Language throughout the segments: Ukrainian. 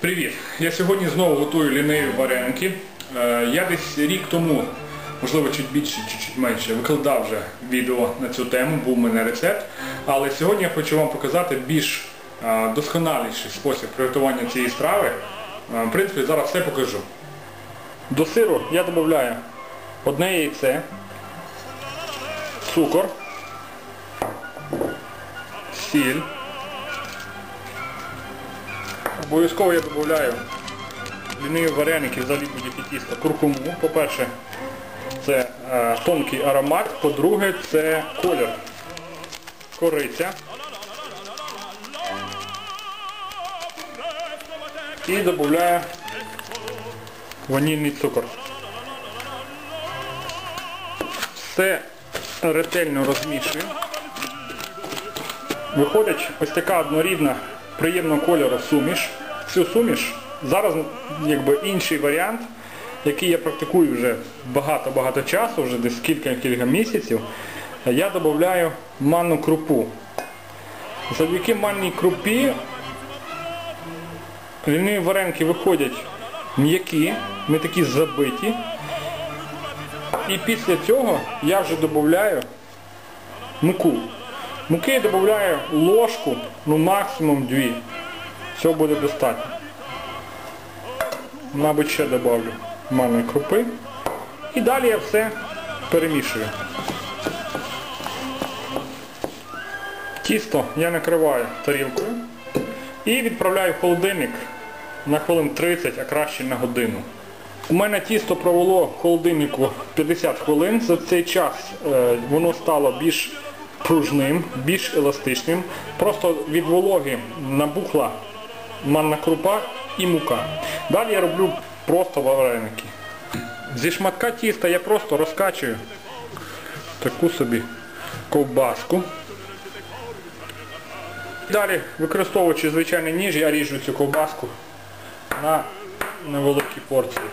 Привіт! Я сьогодні знову готую ліниві вареники. Е, Я десь рік тому, можливо, чуть більше, чуть менше, викладав вже відео на цю тему, був у мене рецепт. Але сьогодні я хочу вам показати більш е, досконаліший спосіб приготування цієї страви. Е, В принципі, зараз все покажу. До сиру я додаю одне яйце, цукор, сіль. Обов'язково я додаю ліниві вареники, взагалі будь-які тісто, куркуму. По-перше, це е, тонкий аромат, по-друге, це колір. Кориця. І додаю ванільний цукор. Все ретельно розмішую. Виходить ось така однорідна, приємного кольору суміш. Цю суміш зараз якби інший варіант, який я практикую вже багато-багато часу, вже десь кілька-кілька місяців. Я додаю манну крупу. Завдяки манній крупі ліниві вареники виходять м'які, не такі забиті. І після цього я вже додаю муку. Муки додаю ложку, ну максимум дві. Цього буде достатньо. Мабуть, ще додавлю манної крупи. І далі я все перемішую. Тісто я накриваю тарілкою і відправляю в холодильник на хвилин 30, а краще на годину. У мене тісто провело в холодильнику 50 хвилин. За цей час е, воно стало більш пружним, більш еластичним. Просто від вологи набухла манна крупа і мука. Далі я роблю просто вареники. Зі шматка тіста я просто розкачую таку собі ковбаску. Далі, використовуючи звичайний ніж, я ріжу цю ковбаску на невеликі порції.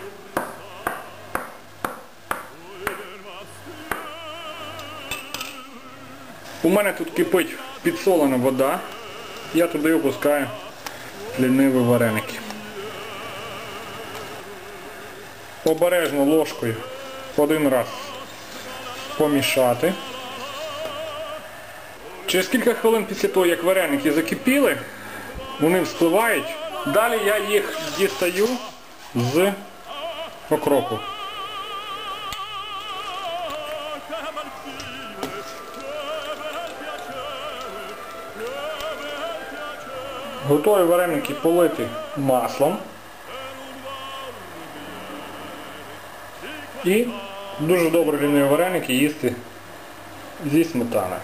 У мене тут кипить підсолена вода. Я туди опускаю ліниві вареники. Обережно ложкою один раз помішати. Через кілька хвилин після того, як вареники закипіли, вони вспливають. Далі я їх дістаю з окропу. Готові вареники полити маслом. І дуже добре ліниві вареники їсти зі сметаною.